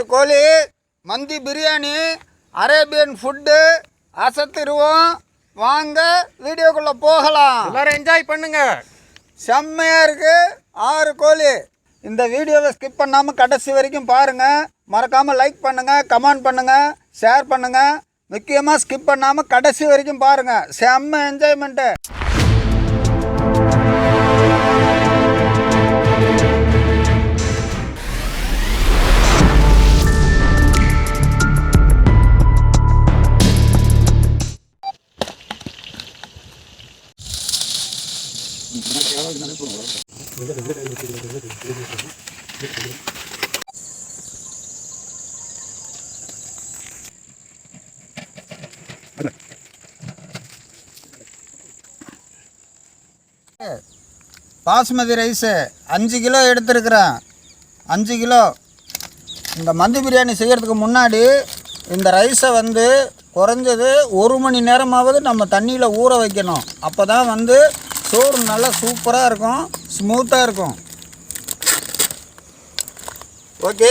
ஆறு கோழி மந்தி பிரியாணி அரேபியன் ஃபுட்டு அசத்திருவோம். வாங்க வீடியோக்குள்ளே போகலாம். எல்லாரும் என்ஜாய் பண்ணுங்க. செம்மையாக இருக்கு. ஆறு கோழி. இந்த வீடியோவை ஸ்கிப் பண்ணாமல் கடைசி வரைக்கும் பாருங்கள் மறக்காமல் லைக் பண்ணுங்கள் கமெண்ட் பண்ணுங்கள் ஷேர் பண்ணுங்கள் முக்கியமாக ஸ்கிப் பண்ணாமல் கடைசி வரைக்கும் பாருங்கள் செம்ம என்ஜாய்மெண்ட்டு பாசுமதி ரைஸு அஞ்சு கிலோ எடுத்துருக்குறேன். அஞ்சு கிலோ. இந்த மந்தி பிரியாணி செய்கிறதுக்கு முன்னாடி இந்த ரைஸை வந்து குறைஞ்சது ஒரு மணி நேரமாவது நம்ம தண்ணியில் ஊற வைக்கணும். அப்போ தான் வந்து சோறு நல்லா சூப்பராக இருக்கும். ஸ்மூத்தாக இருக்கும். ஓகே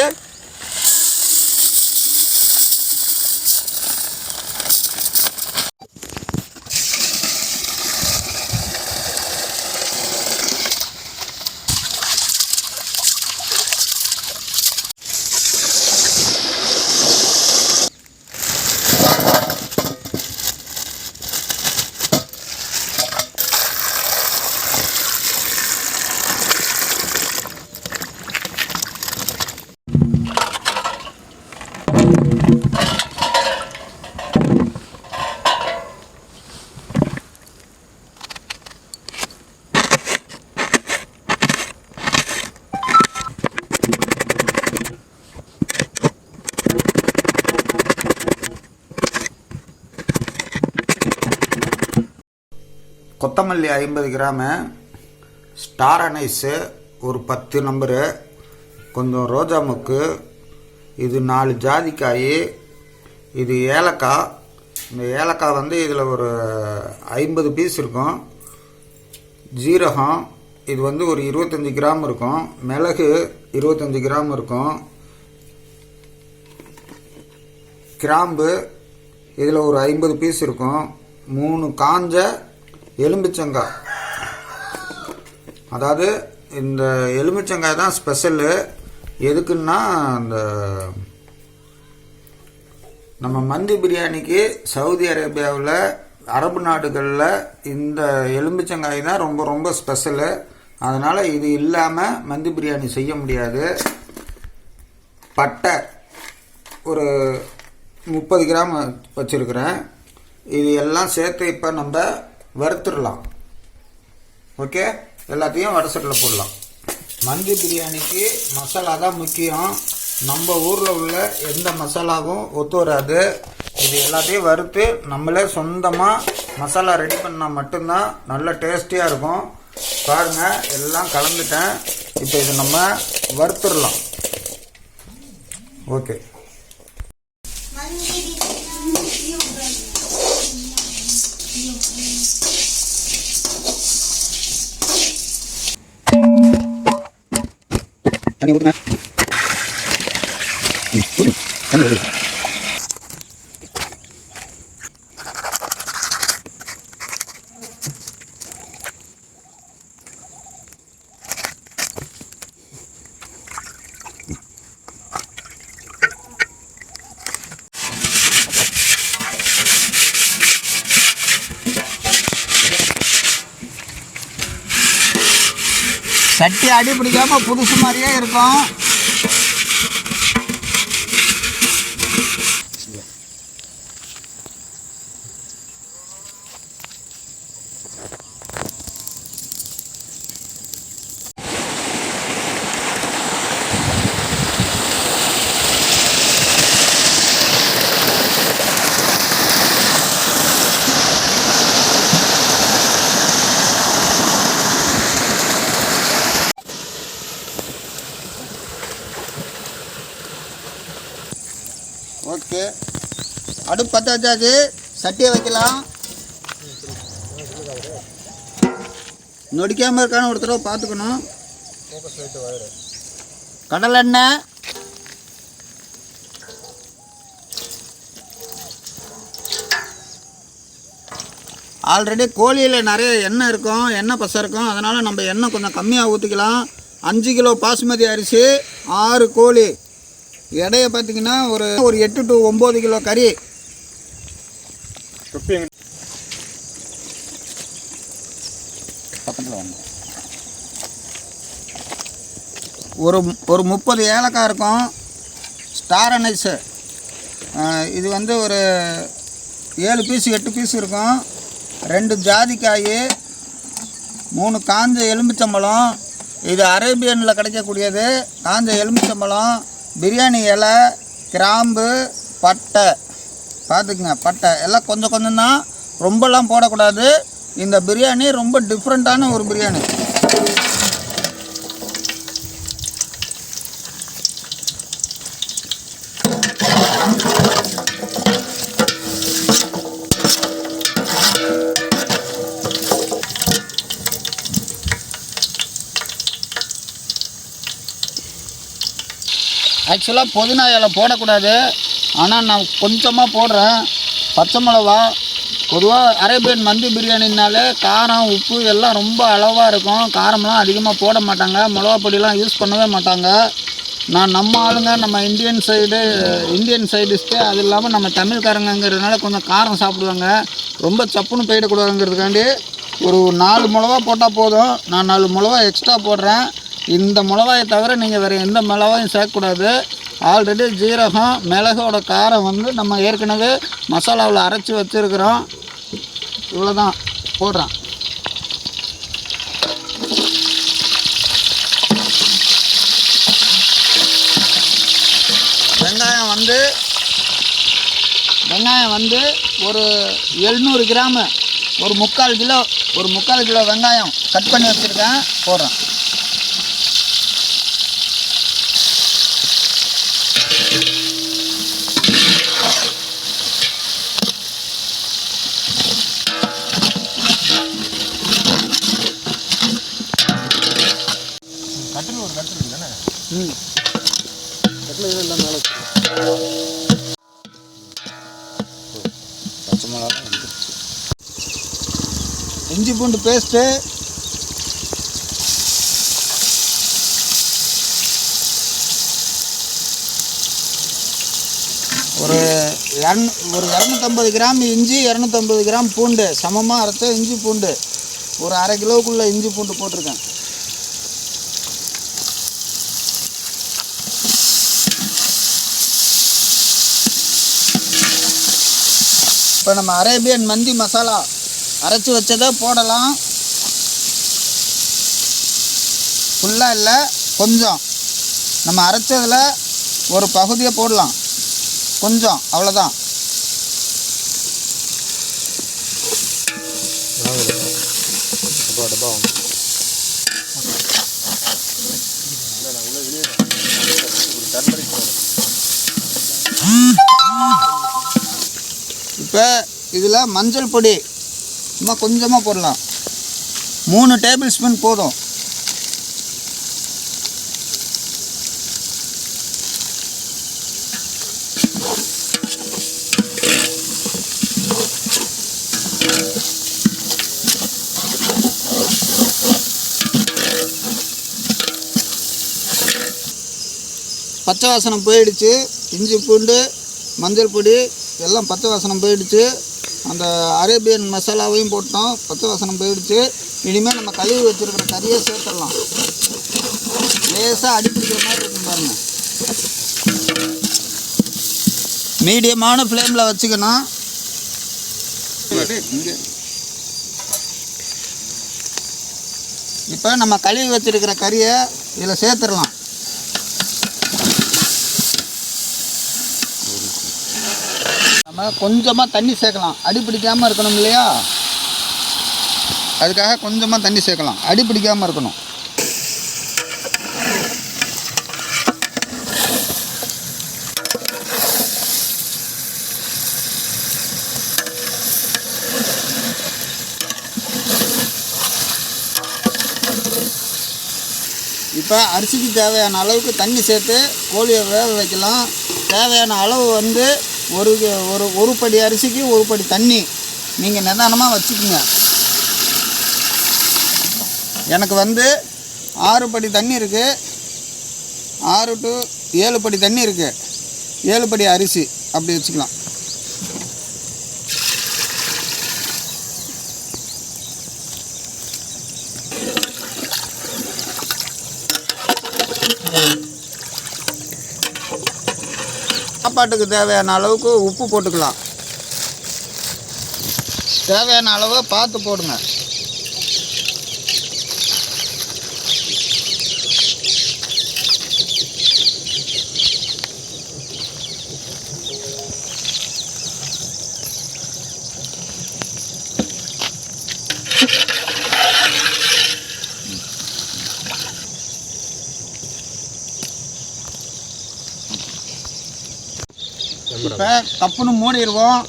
புள்ளி ஐம்பது கிராமு. ஸ்டார் அனைஸு ஒரு பத்து நம்பரு. கொஞ்சம் ரோஜா முக்கு. இது நாலு ஜாதிக்காய். இது ஏலக்காய். இந்த ஏலக்காய் வந்து இதில் ஒரு ஐம்பது பீஸ் இருக்கும். ஜீரகம். இது வந்து ஒரு இருபத்தஞ்சி கிராம் இருக்கும். மிளகு இருபத்தஞ்சி கிராம் இருக்கும். கிராம்பு. இதில் ஒரு ஐம்பது பீஸ் இருக்கும். மூணு காஞ்ச எலும்பிச்சங்காய் அதாவது இந்த எலுமிச்சங்காய் தான் ஸ்பெஷலு. எதுக்குன்னா அந்த நம்ம மந்தி பிரியாணிக்கு சவுதி அரேபியாவில் அரபு நாடுகளில் இந்த எலும்பிச்சங்காய் தான் ரொம்ப ரொம்ப ஸ்பெஷலு. அதனால் இது இல்லாமல் மந்தி பிரியாணி செய்ய முடியாது. பட்டை ஒரு முப்பது கிராம் வச்சுருக்கிறேன். இது எல்லாம் சேர்த்து இப்போ நம்ம வறுத்துடலாம். ஓகே எல்லாத்தையும் வடசட்டில் போடலாம். மந்தி பிரியாணிக்கு மசாலா தான் முக்கியம். நம்ம ஊரில் உள்ள எந்த மசாலாவும் ஒத்து வராது இது எல்லாத்தையும் வறுத்து நம்மளே சொந்தமாக மசாலா ரெடி பண்ணால் மட்டும்தான் நல்ல டேஸ்டியாக இருக்கும். பாருங்கள் எல்லாம் கலந்துட்டேன். இப்போ இது நம்ம வறுத்துடலாம். ஓகே தண்ணி ஊற்றுங்க தண்ணி ஊற்றுங்க சட்டி அடி பிடிக்காம புதுசு மாதிரியே இருக்கும். எடுத்து வச்சாச்சு சட்டியை வைக்கலாம். நொடிக்காம இருக்கான்னு ஒரு பார்த்துக்கணும். கடல் ஆல்ரெடி கோழியில் நிறைய எண்ணெய் இருக்கும் எண்ணெய் பசை இருக்கும். அதனால் நம்ம எண்ணெய் கொஞ்சம் கம்மியாக ஊற்றிக்கலாம் அஞ்சு கிலோ பாசுமதி அரிசி ஆறு கோழி. எடையை பார்த்திங்கன்னா ஒரு ஒரு எட்டு டு ஒம்பது கிலோ கறி. தொப்பி எங்க பக்கத்தில் வாங்க ஒரு ஒரு முப்பது ஏலக்காய் இருக்கும். ஸ்டார் அனைஸு இது வந்து ஒரு ஏழு பீஸ் எட்டு பீஸ் இருக்கும். ரெண்டு ஜாதிக்காய் மூணு காஞ்ச எலுமிச்சம்பழம். இது அரேபியனில் கிடைக்கக்கூடியது. காஞ்ச எலுமிச்சம்பழம் பிரியாணி இலை கிராம்பு பட்டை. பார்த்துக்குங்க பட்டை. எல்லாம் கொஞ்சம் கொஞ்சம் தான் ரொம்பலாம் போடக்கூடாது. இந்த பிரியாணி ரொம்ப டிஃப்ரெண்ட்டான ஒரு பிரியாணி. ஆக்சுவலாக புதினா இலை போடக்கூடாது. ஆனால் நான் கொஞ்சமாக போடுறேன். பச்சை மிளவா பொதுவாக அரேபியன் மந்தி பிரியாணினாலே காரம் உப்பு எல்லாம் ரொம்ப அளவாக இருக்கும். காரம்லாம் அதிகமாக போட மாட்டாங்க. மிளகா பொடிலாம் யூஸ் பண்ணவே மாட்டாங்க. நான் நம்ம ஆளுங்க நம்ம இந்தியன் சைடு இந்தியன் சைடிஸ்ட்டு அது இல்லாமல் நம்ம தமிழ்காரங்கங்கிறதுனால கொஞ்சம் காரம் சாப்பிடுவாங்க. ரொம்ப சப்புன்னு போயிடக்கூடாதுங்கிறதுக்காண்டி ஒரு நாலு மிளவா போட்டால் போதும். நான் நாலு மிளவா எக்ஸ்ட்ரா போடுறேன். இந்த மிளவாயை தவிர நீங்கள் வேறு எந்த மிளவாயும் சேர்க்கக்கூடாது. ஆல்ரெடி ஜீரகம் மிளகோட காரம் வந்து நம்ம ஏற்கனவே மசாலாவில் அரைச்சி வச்சிருக்கிறோம். இவ்வளோ தான் போடுறேன். வெங்காயம் வந்து வெங்காயம் வந்து ஒரு எழுநூறு கிராமு ஒரு முக்கால் கிலோ ஒரு முக்கால் கிலோ வெங்காயம் கட் பண்ணி வச்சுருக்கேன் போடுறேன். இஞ்சி பூண்டு பேஸ்ட்டு. ஒரு இரநூ ஒரு இரநூத்தம்பது கிராம் இஞ்சி இரநூத்தம்பது கிராம் பூண்டு. சமமாக அரைச்ச இஞ்சி பூண்டு. ஒரு அரை கிலோவுக்குள்ளே இஞ்சி பூண்டு போட்டிருக்கேன். இப்போ நம்ம அரேபியன் மந்தி மசாலா அரைச்சி வச்சதை போடலாம். ஃபுல்லாக இல்லை கொஞ்சம். நம்ம அரைச்சதில் ஒரு பகுதியை போடலாம். கொஞ்சம் அவ்வளோதான் இப்போ இதில் மஞ்சள் பொடி சும்மா கொஞ்சமாக போடலாம். மூணு டேபிள் ஸ்பூன் போதும். பச்சை வாசனம் போயிடுச்சு. இஞ்சி பூண்டு மஞ்சள் பொடி எல்லாம் பச்சை வாசனம் போயிடுச்சு. அந்த அரேபியன் மசாலாவையும் போட்டோம். பச்சை வாசனம் போயிடுச்சு. இனிமேல் நம்ம கழுவி வச்சுருக்கிற கறியை சேர்த்துடலாம். லேசாக அடிப்பிடிக்கிற மாதிரி இருக்கும் பாருங்கள் மீடியமான ஃப்ளேமில் வச்சுக்கணும். இப்போ நம்ம கழுவி வச்சிருக்கிற கறியை இதில் சேர்த்துடலாம். கொஞ்சமாக தண்ணி சேர்க்கலாம். அடி பிடிக்காமல் இருக்கணும் இல்லையா? அதுக்காக கொஞ்சமாக தண்ணி சேர்க்கலாம். அடி பிடிக்காமல் இருக்கணும். இப்போ அரிசிக்கு தேவையான அளவுக்கு தண்ணி சேர்த்து கோழியை வேக வைக்கலாம். தேவையான அளவு வந்து ஒரு ஒரு ஒரு படி அரிசிக்கு ஒரு படி தண்ணி. நீங்கள் நிதானமாக வச்சுக்கோங்க. எனக்கு வந்து ஆறு படி தண்ணி இருக்குது ஆறு டு ஏழு படி தண்ணி இருக்குது ஏழு படி அரிசி. அப்படி வச்சுக்கலாம். சாப்பாட்டுக்கு தேவையான அளவுக்கு உப்பு போட்டுக்கலாம். தேவையான அளவை பார்த்து போடுங்க. இப்போ தப்புன்னு மூடிடுவோம்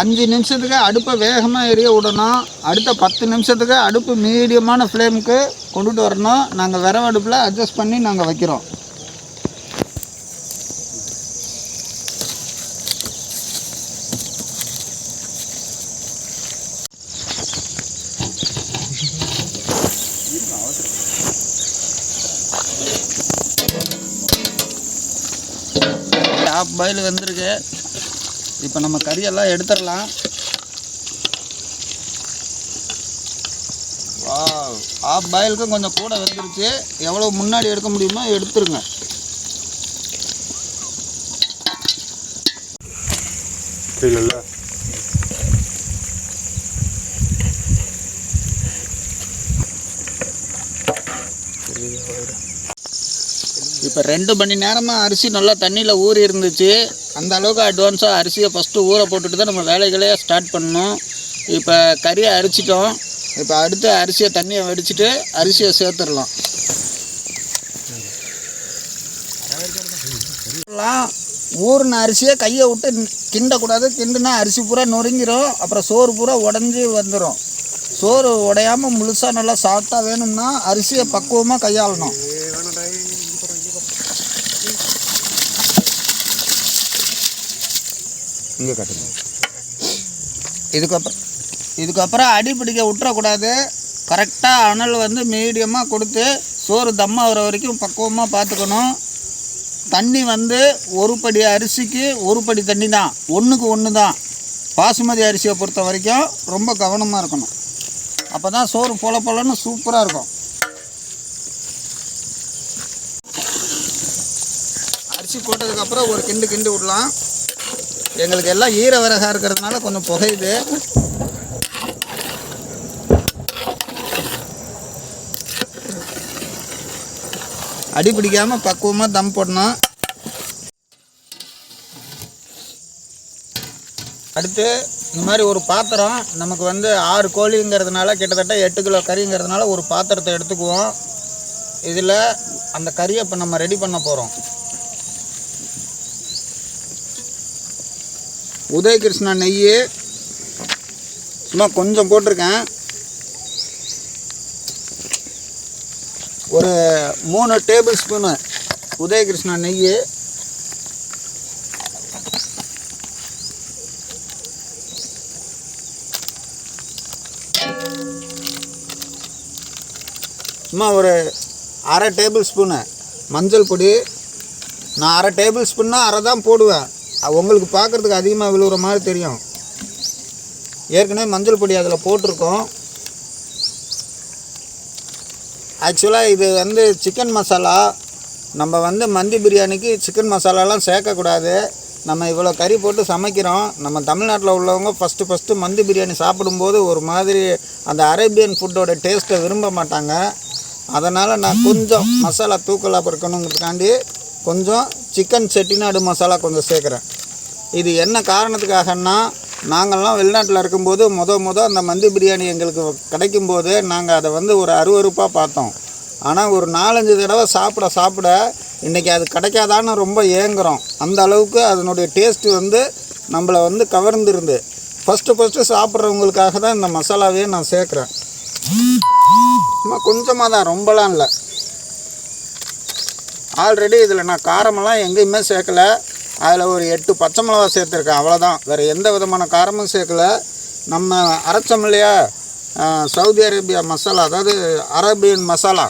அஞ்சு நிமிஷத்துக்கு அடுப்பை வேகமாக எரிய விடணும். அடுத்த பத்து நிமிஷத்துக்கு அடுப்பு மீடியமான ஃப்ளேமுக்கு கொண்டுட்டு வரணும். நாங்கள் விரவடுப்பில் அட்ஜஸ்ட் பண்ணி நாங்கள் வைக்கிறோம் ஹாஃப் பாயில் வந்திருக்கு இப்போ நம்ம கறியெல்லாம் எடுத்துடலாம். வா ஹாஃப் பாயிலுக்கும் கொஞ்சம் கூட வெந்துருச்சு. எவ்வளோ முன்னாடி எடுக்க முடியுமோ எடுத்துருங்க. தெரியல இப்போ ரெண்டு மணி நேரமாக அரிசி நல்லா தண்ணியில் ஊறி இருந்துச்சு. அந்த அளவுக்கு அட்வான்ஸாக அரிசியை ஃபஸ்ட்டு ஊற போட்டுட்டு தான் நம்ம வேலைகளே ஸ்டார்ட் பண்ணணும். இப்போ கறியை அரிச்சிட்டோம். இப்போ அடுத்து அரிசியை தண்ணியை வடிச்சிட்டு அரிசியை சேர்த்துடலாம். ஊறின அரிசியை கையை விட்டு கிண்டக்கூடாது. கிண்டுனா அரிசி பூரா நொறுங்கிடும் அப்புறம் சோறு பூரா உடஞ்சி வந்துடும் சோறு உடையாம முழுசாக நல்லா சாஃப்டாக வேணும்னா அரிசியை பக்குவமாக கையாளணும். இங்கே கட்டணும் இதுக்கப்புறம் இதுக்கப்புறம் அடி பிடிக்க விட்டுறக்கூடாது கரெக்டாக அனல் வந்து மீடியமாக கொடுத்து சோறு தம்மாகிற வரைக்கும் பக்குவமாக பார்த்துக்கணும். தண்ணி வந்து ஒரு படி அரிசிக்கு ஒரு படி தண்ணி தான். ஒன்றுக்கு ஒன்று தான். பாசுமதி அரிசியை பொறுத்த வரைக்கும் ரொம்ப கவனமாக இருக்கணும். அப்போ தான் சோறு பொல போலன்னு சூப்பராக இருக்கும். அரிசி போட்டதுக்கப்புறம் ஒரு கிண்டு கிண்டு விடலாம். எங்களுக்கு எல்லாம் ஈர விறகாக இருக்கிறதுனால கொஞ்சம் புகையுது. அடி பிடிக்காமல் பக்குவமாக தம் போடணும். அடுத்து இந்த மாதிரி ஒரு பாத்திரம் நமக்கு வந்து ஆறு கோழிங்கிறதுனால கிட்டத்தட்ட எட்டு கிலோ கறிங்கிறதுனால ஒரு பாத்திரத்தை எடுத்துக்குவோம். இதில் அந்த கறியை இப்போ நம்ம ரெடி பண்ண போகிறோம் உதயகிருஷ்ணா நெய் சும்மா கொஞ்சம் போட்டிருக்கேன். ஒரு மூணு டேபிள் ஸ்பூனு உதயகிருஷ்ணா நெய் சும்மா ஒரு அரை டேபிள் ஸ்பூனு மஞ்சள் பொடி. நான் அரை டேபிள் ஸ்பூன்னா அரை தான் போடுவேன். உங்களுக்கு பார்க்குறதுக்கு அதிகமாக விழுகிற மாதிரி தெரியும். ஏற்கனவே மஞ்சள் பொடி அதில் போட்டிருக்கோம். ஆக்சுவலாக இது வந்து சிக்கன் மசாலா நம்ம வந்து மந்தி பிரியாணிக்கு சிக்கன் மசாலாலாம் சேர்க்கக்கூடாது. நம்ம இவ்வளோ கறி போட்டு சமைக்கிறோம். நம்ம தமிழ்நாட்டில் உள்ளவங்க ஃபஸ்ட்டு ஃபஸ்ட்டு மந்தி பிரியாணி சாப்பிடும்போது ஒரு மாதிரி அந்த அரேபியன் ஃபுட்டோட டேஸ்ட்டை விரும்ப மாட்டாங்க. அதனால் நான் கொஞ்சம் மசாலா தூக்கலாக இருக்கணுங்கிறதுக்காண்டி கொஞ்சம் சிக்கன் செட்டிநாடு மசாலா கொஞ்சம் சேர்க்குறேன். இது என்ன காரணத்துக்காகன்னா நாங்கள்லாம் வெளிநாட்டில் இருக்கும்போது முத முத அந்த மந்தி பிரியாணி எங்களுக்கு கிடைக்கும் போது நாங்கள் அதை வந்து ஒரு அருவருப்பாக பார்த்தோம். ஆனால் ஒரு நாலஞ்சு தடவை சாப்பிட சாப்பிட இன்றைக்கி அது கிடைக்காதான்னு ரொம்ப ஏங்குறோம். அந்த அளவுக்கு அதனுடைய டேஸ்ட்டு வந்து நம்மளை வந்து கவர்ந்துருந்து. ஃபஸ்ட்டு ஃபஸ்ட்டு சாப்பிட்றவங்களுக்காக தான் இந்த மசாலாவே நான் சேர்க்குறேன். சும்மா கொஞ்சமாக தான் ரொம்பலாம் இல்லை. ஆல்ரெடி இதில் நான் காரமெல்லாம் எங்கேயுமே சேர்க்கல. அதில் ஒரு எட்டு பச்சை மிளகா சேர்த்துருக்கேன் அவ்வளோதான் வேறு எந்த விதமான காரமும் சேர்க்கலை. நம்ம அரைச்சோம் இல்லையா சவுதி அரேபியா மசாலா அதாவது அரேபியன் மசாலா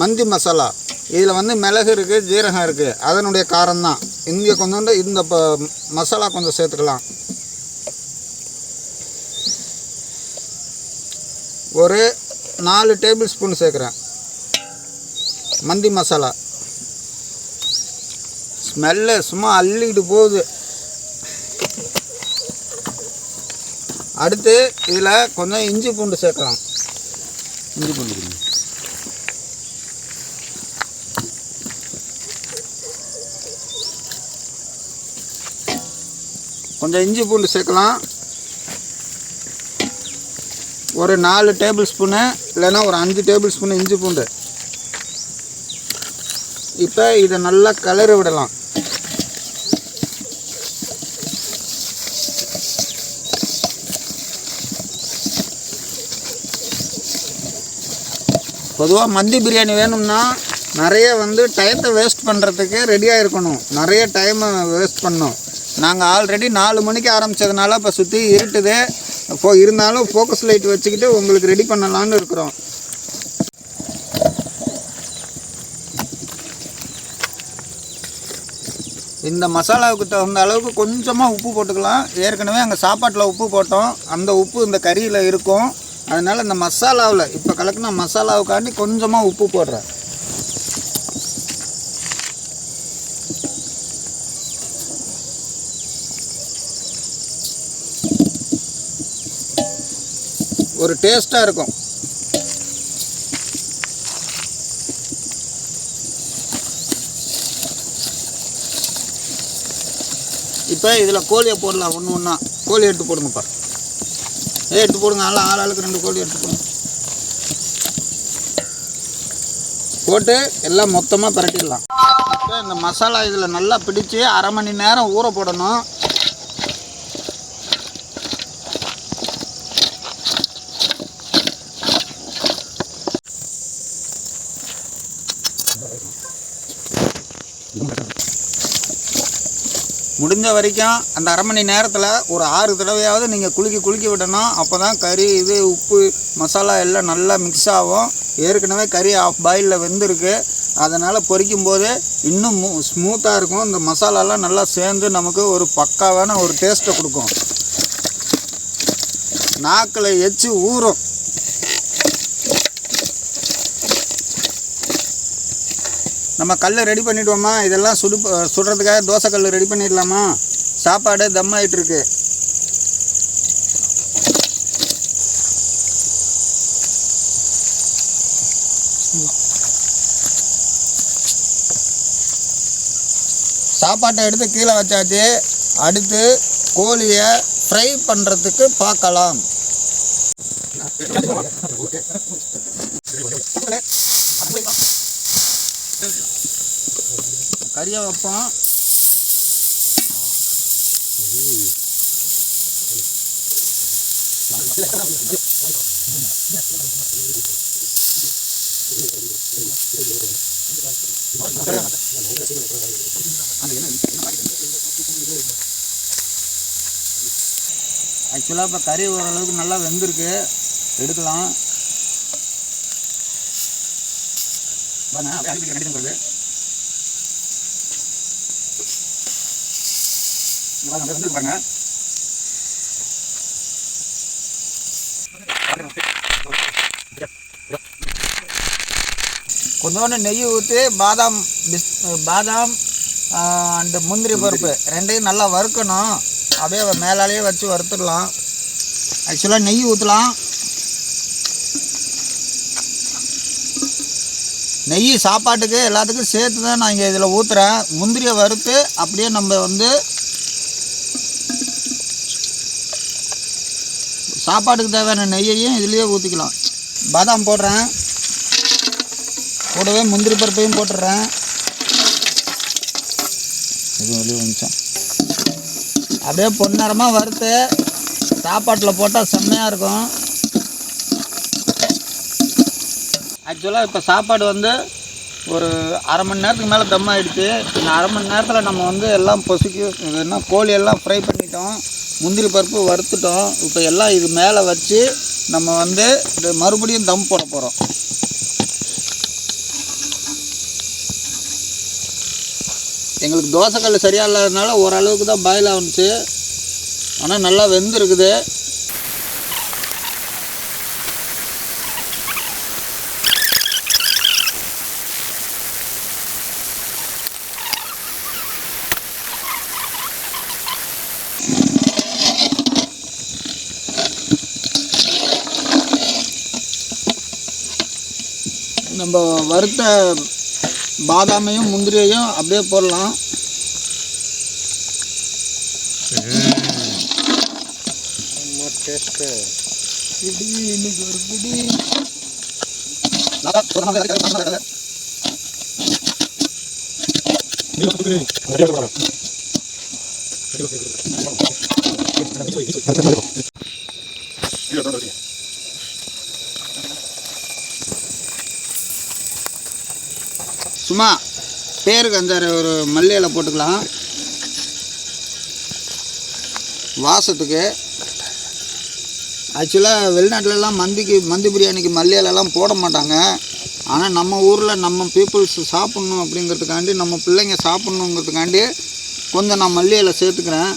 மந்தி மசாலா இதில் வந்து மிளகு இருக்குது ஜீரகம் இருக்குது அதனுடைய காரம் தான் இங்கே கொஞ்சோண்டு இந்த ப மசாலா கொஞ்சம் சேர்த்துக்கலாம். ஒரு நாலு டேபிள் ஸ்பூன் சேர்க்குறேன். மந்தி மசாலா. ஸ்மெல்லு சும்மா அள்ளிக்கிட்டு போகுது. அடுத்து இதில் கொஞ்சம் இஞ்சி பூண்டு சேர்க்கலாம். இஞ்சி பூண்டு கொஞ்சம். இஞ்சி பூண்டு சேர்க்கலாம். ஒரு நாலு டேபிள் ஸ்பூனு இல்லைன்னா ஒரு அஞ்சு டேபிள் ஸ்பூனு இஞ்சி பூண்டு. இப்போ இதை நல்லா கிளறி விடலாம். பொதுவாக மந்தி பிரியாணி வேணும்னா நிறைய வந்து டயத்தை வேஸ்ட் பண்ணுறதுக்கு ரெடியாக இருக்கணும் நிறைய டைமை வேஸ்ட் பண்ணணும். நாங்கள் ஆல்ரெடி நாலு மணிக்கு ஆரம்பித்ததுனால இப்போ சுற்றி இருட்டுது. இப்போ இருந்தாலும் ஃபோக்கஸ் லைட் வச்சுக்கிட்டு உங்களுக்கு ரெடி பண்ணலான்னு இருக்கிறோம். இந்த மசாலாவுக்கு தகுந்த அளவுக்கு கொஞ்சமாக உப்பு போட்டுக்கலாம். ஏற்கனவே அங்கே சாப்பாட்டில் உப்பு போட்டோம். அந்த உப்பு இந்த கறியில் இருக்கும். அதனால் இந்த மசாலாவில் இப்போ கலக்குனா மசாலாவுக்காண்டி கொஞ்சமாக உப்பு போடுறேன். ஒரு டேஸ்ட்டாக இருக்கும். இப்போ இதில் கோழியை போடலாம் ஒன்று ஒன்றா கோழி எடுத்து போடுங்கப்பா. எடுத்து போடுங்க. ஆள் ஆள் ஆளுக்கு ரெண்டு கோழி எடுத்து போடுங்க. போட்டு எல்லாம் மொத்தமாக பரட்டிடலாம். இந்த மசாலா இதில் நல்லா பிடிச்சி அரை மணி நேரம் ஊற போடணும். முடிஞ்ச வரைக்கும் அந்த அரை மணி நேரத்தில் ஒரு ஆறு தடவையாவது நீங்கள் குலுக்கி குலுக்கி விடணும். அப்போ தான் கறி இது உப்பு மசாலா எல்லாம் நல்லா மிக்ஸ் ஆகும். ஏற்கனவே கறி ஆஃப் பாயிலில் வெந்திருக்கு. அதனால் பொரிக்கும் போது இன்னும் மூ ஸ்மூத்தாக இருக்கும். இந்த மசாலாலாம் நல்லா சேர்ந்து நமக்கு ஒரு பக்காவான ஒரு டேஸ்ட்டை கொடுக்கும். நாக்கில் எச்சு ஊறும். நம்ம கல் ரெடி பண்ணிவிடுவோமா இதெல்லாம் சுடு சுடுறதுக்காக தோசை கல் ரெடி பண்ணிடலாமா? சாப்பாடு தம் ஆயிட்டுருக்கு சாப்பாட்டை எடுத்து கீழே வச்சாச்சு. அடுத்து கோழியை ஃப்ரை பண்ணுறதுக்கு பார்க்கலாம். கறியை வைப்போம். ஆக்சுவலாக இப்போ கறி ஓரளவுக்கு நல்லா வெந்திருக்கு. எடுக்கலாம். பாருங்க, அப்படியே அடிப்பிடிக்க கண்டிப்பாக வருது. இங்க பாருங்க, அப்படியே வெந்திருக்கு பாருங்க. கொஞ்சோண்டு நெய் ஊற்றி பாதாம் பிஸ் பாதாம் அண்டு முந்திரி பருப்பு ரெண்டையும் நல்லா வறுக்கணும் அப்படியே மேலாலேயே வச்சு வறுத்துடலாம் ஆக்சுவலாக நெய் ஊற்றலாம் நெய் சாப்பாட்டுக்கு எல்லாத்துக்கும் சேர்த்து தான் நான் இங்கே இதில் ஊற்றுறேன் முந்திரியை வறுத்து அப்படியே நம்ம வந்து சாப்பாட்டுக்கு தேவையான நெய்யையும் இதுலேயே ஊற்றிக்கலாம் பாதாம் போடுறேன். கூடவே முந்திரி பருப்பையும் போட்டுடுறேன் இது வெளியே வந்துச்சோம் அப்படியே பொன்னரமாக வறுத்து சாப்பாட்டில் போட்டால் செம்மையாக இருக்கும். ஆக்சுவலாக இப்போ சாப்பாடு வந்து ஒரு அரை மணி நேரத்துக்கு மேலே தம் ஆகிடுச்சு இந்த அரை மணி நேரத்தில் நம்ம வந்து எல்லாம் பொசுக்கி என்ன கோழி எல்லாம் ஃப்ரை பண்ணிட்டோம். முந்திரி பருப்பு வறுத்துட்டோம். இப்போ எல்லாம் இது மேலே வச்சு நம்ம வந்து மறுபடியும் தம் போட போகிறோம் எங்களுக்கு தோசைக்கல் சரியாக இல்லாததுனால ஓரளவுக்கு தான் பாயில் ஆகுனுச்சு ஆனால் நல்லா வெந்திருக்குது. நம்ம வறுத்த பாதாமையும் முந்திரியையும் அப்படியே போடலாம். நல்லா சும்மா பேருக்கு அஞ்சாறு ஒரு மல்லி இலை போட்டுக்கலாம். வாசத்துக்கு. ஆக்சுவலாக வெளிநாட்டிலலாம் மந்திக்கு மந்தி பிரியாணிக்கு மல்லி இலைலாம் போட மாட்டாங்க. ஆனால் நம்ம ஊரில் நம்ம பீப்புள்ஸ் சாப்பிட்ணும் அப்படிங்கிறதுக்காண்டி நம்ம பிள்ளைங்க சாப்பிட்ணுங்கிறதுக்காண்டி கொஞ்சம் நான் மல்லி இலை சேர்த்துக்கிறேன்.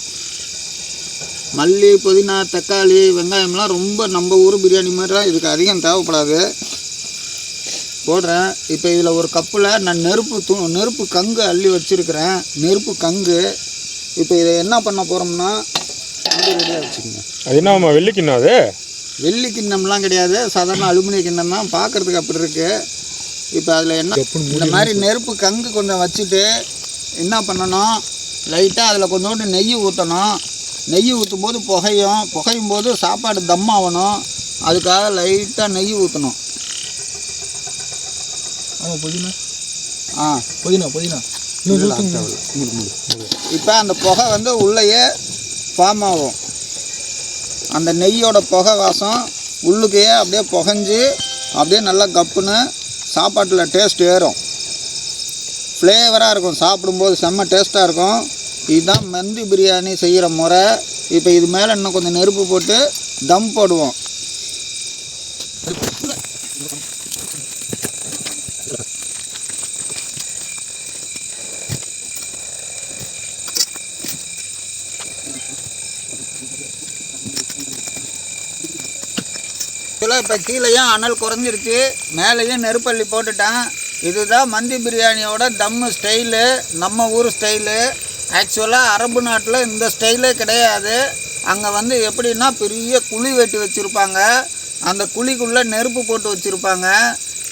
மல்லி புதினா தக்காளி வெங்காயம்லாம் ரொம்ப நம்ம ஊர் பிரியாணி மாதிரி தான் இதுக்கு அதிகம் தேவைப்படாது. போடுறேன். இப்போ இதில் ஒரு கப்பில் நான் நெருப்பு தூ நெருப்பு கங்கு அள்ளி வச்சுருக்கிறேன். நெருப்பு கங்கு. இப்போ இதை என்ன பண்ண போகிறோம்னா ரெடியாக வச்சுக்கோங்க. அது என்னம்மா வெள்ளி கிண்ணம் அது? வெள்ளி கிண்ணம்லாம் கிடையாது. சாதாரண அலுமினிய கிண்ணம் தான். பார்க்குறதுக்கு அப்படி இருக்கு. இப்போ அதில் என்ன இந்த மாதிரி நெருப்பு கங்கு கொஞ்சம் வச்சுட்டு என்ன பண்ணணும்? லைட்டாக அதில் கொஞ்சோண்டு நெய் ஊற்றணும் நெய் ஊற்றும் போது புகையும் புகையும் போது சாப்பாடு தம் ஆகணும். அதுக்காக லைட்டாக நெய் ஊற்றணும் ஆமாம் புதினா. ஆ புதினா புதினா. இப்போ அந்த புகை வந்து உள்ளேயே ஃபார்ம் ஆகும். அந்த நெய்யோட புகை வாசம் உள்ளுக்கையே அப்படியே புகஞ்சு அப்படியே நல்லா கப்புன்னு சாப்பாட்டில் டேஸ்ட் ஏறும். ஃப்ளேவராக இருக்கும். சாப்பிடும்போது செம்ம டேஸ்ட்டாக இருக்கும். இதுதான் மந்தி பிரியாணி செய்கிற முறை. இப்போ இது மேலே இன்னும் கொஞ்சம் நெருப்பு போட்டு தம் போடுவோம். அதனால் இப்போ கீழேயும் அனல் குறைஞ்சிருச்சு? மேலேயும் நெருப்பள்ளி போட்டுட்டேன். இதுதான் மந்தி பிரியாணியோட தம்மு ஸ்டைலு நம்ம ஊர் ஸ்டைலு. ஆக்சுவலாக அரபு நாட்டில் இந்த ஸ்டைலே கிடையாது. அங்கே வந்து எப்படின்னா பெரிய குழி வெட்டி வச்சுருப்பாங்க. அந்த குழிக்குள்ளே நெருப்பு போட்டு வச்சுருப்பாங்க.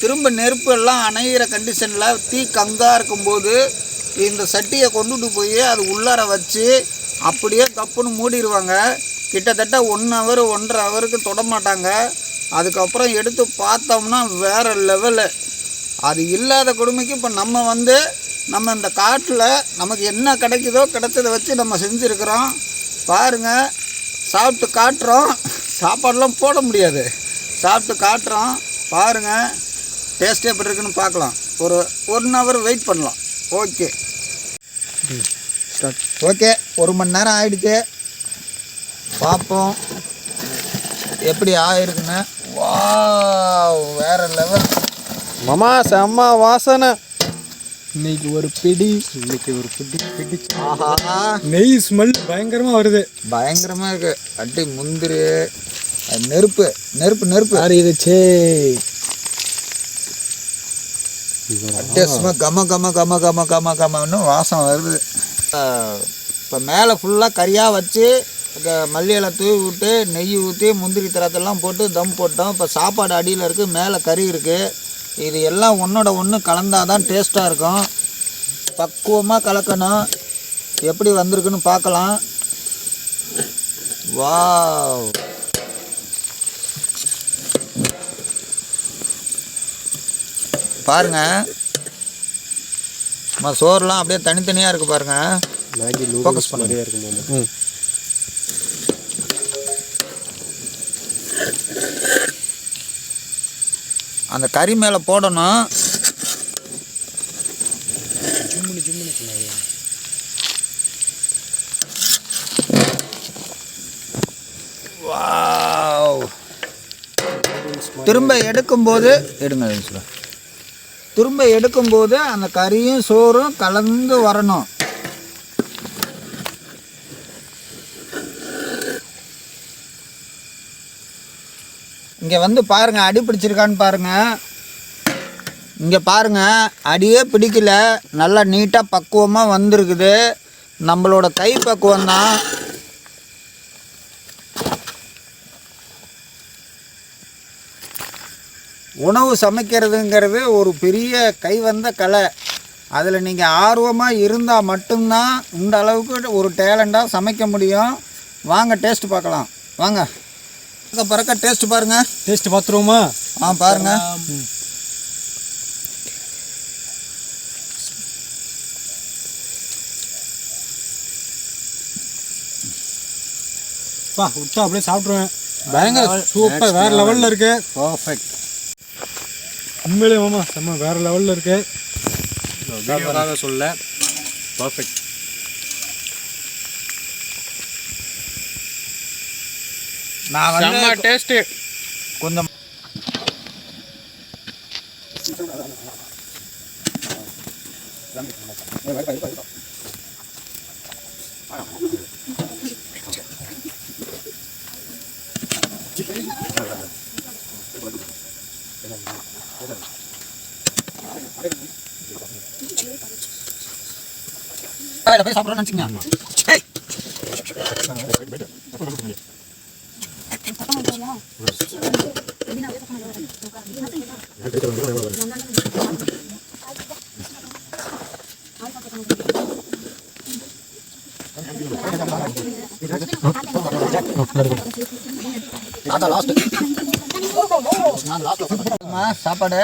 திரும்ப நெருப்பு எல்லாம் அணையிற கண்டிஷனில் தீ கங்காக இருக்கும்போது இந்த சட்டியை கொண்டுட்டு போய் அது உள்ளார வச்சு அப்படியே கப்புன்னு மூடிடுவாங்க கிட்டத்தட்ட ஒன் ஹவர் ஒன்றரை ஹவருக்கு தொட மாட்டாங்க. அதுக்கப்புறம் எடுத்து பார்த்தோம்னா வேறு லெவலு அது இல்லாத கொடுமைக்கு இப்போ நம்ம வந்து நம்ம இந்த காட்டில் நமக்கு என்ன கிடைக்குதோ கிடைச்சதை வச்சு நம்ம செஞ்சுருக்குறோம். பாருங்கள் சாப்பிட்டு காட்டுறோம். சாப்பாடெலாம் போட முடியாது. சாப்பிட்டு காட்டுறோம். பாருங்கள் டேஸ்ட் எப்படி இருக்குன்னு பார்க்கலாம். ஒரு ஒன் ஹவர் வெயிட் பண்ணலாம். ஓகே ஓகே ஒரு மணி நேரம் ஆயிடுச்சு. பார்ப்போம். எப்படி ஆயிருக்குன்னு. வாவ் வேற லெவல் மாமா செம்ம வாசனை. இன்னைக்கு ஒரு பிடி. இன்னைக்கு ஒரு பிடி பிடி. ஆஹா. நெய் ஸ்மெல் பயங்கரமா வருது. பயங்கரமா இருக்கு. அடி முந்திரி அது நெருப்பு நெருப்பு நெருப்பு. யார் இது? சே. அட்டேஸ்மா கம கம கம கம கம கமன்னு வாசம் வருது. இப்போ மேலே ஃபுல்லாக கறியாக வச்சு இந்த மல்லி இலை தூவி விட்டு நெய் ஊற்றி முந்திரி திராத்தெல்லாம் போட்டு தம் போட்டோம். இப்போ சாப்பாடு அடியில் இருக்குது மேலே கறி இருக்குது இது எல்லாம் ஒன்றோட ஒன்று கலந்தால் தான் டேஸ்ட்டாக இருக்கும். பக்குவமாக கலக்கணும். எப்படி வந்திருக்குன்னு பார்க்கலாம். வாவ். பாருங்க. நம்ம சோறுலாம் அப்படியே தனித்தனியாக இருக்குது பாருங்க. மேகி Focus நூடுல்ஸ் பண்ணுங்க. மாதிரியே இருக்கும். மாமா ம். அந்த கறி மேலே போடணும். ஜிம்முனு ஜிம்முனு சொன்னாங்க திரும்ப எடுக்கும்போது எடுங்க சொல்ல திரும்ப எடுக்கும்போது அந்த கறியும் சோறும் கலந்து வரணும். இங்கே வந்து பாருங்கள் அடி பிடிச்சிருக்கான்னு பாருங்கள் இங்கே பாருங்கள் அடியே பிடிக்கல. நல்லா நீட்டாக பக்குவமாக வந்திருக்குது. நம்மளோட கை பக்குவம் தான். உணவு சமைக்கிறதுங்கிறது ஒரு பெரிய கைவந்த கலை. அதில் நீங்கள் ஆர்வமாக இருந்தால் மட்டும்தான் இந்த அளவுக்கு ஒரு டேலண்டாக சமைக்க முடியும். வாங்க டேஸ்ட் பார்க்கலாம். வாங்க. பறக்க பறக்க டேஸ்ட் பாருங்கள் டேஸ்ட் பார்த்துருவோமா ஆ பாருங்கள் பா விட்டா அப்படியே சாப்பிட்ருவேன் பயங்கர சூப்பர் வேற லெவலில் இருக்கு. பர்ஃபெக்ட் உண்மையிலே மாமா செம்ம வேற லெவலில் இருக்கு. சொல்ல பர்ஃபெக்ட் நான் வந்து டேஸ்ட்டு கொஞ்சம் நான் தான் லாஸ்ட் நான் லாஸ்ட் சாப்பாடு.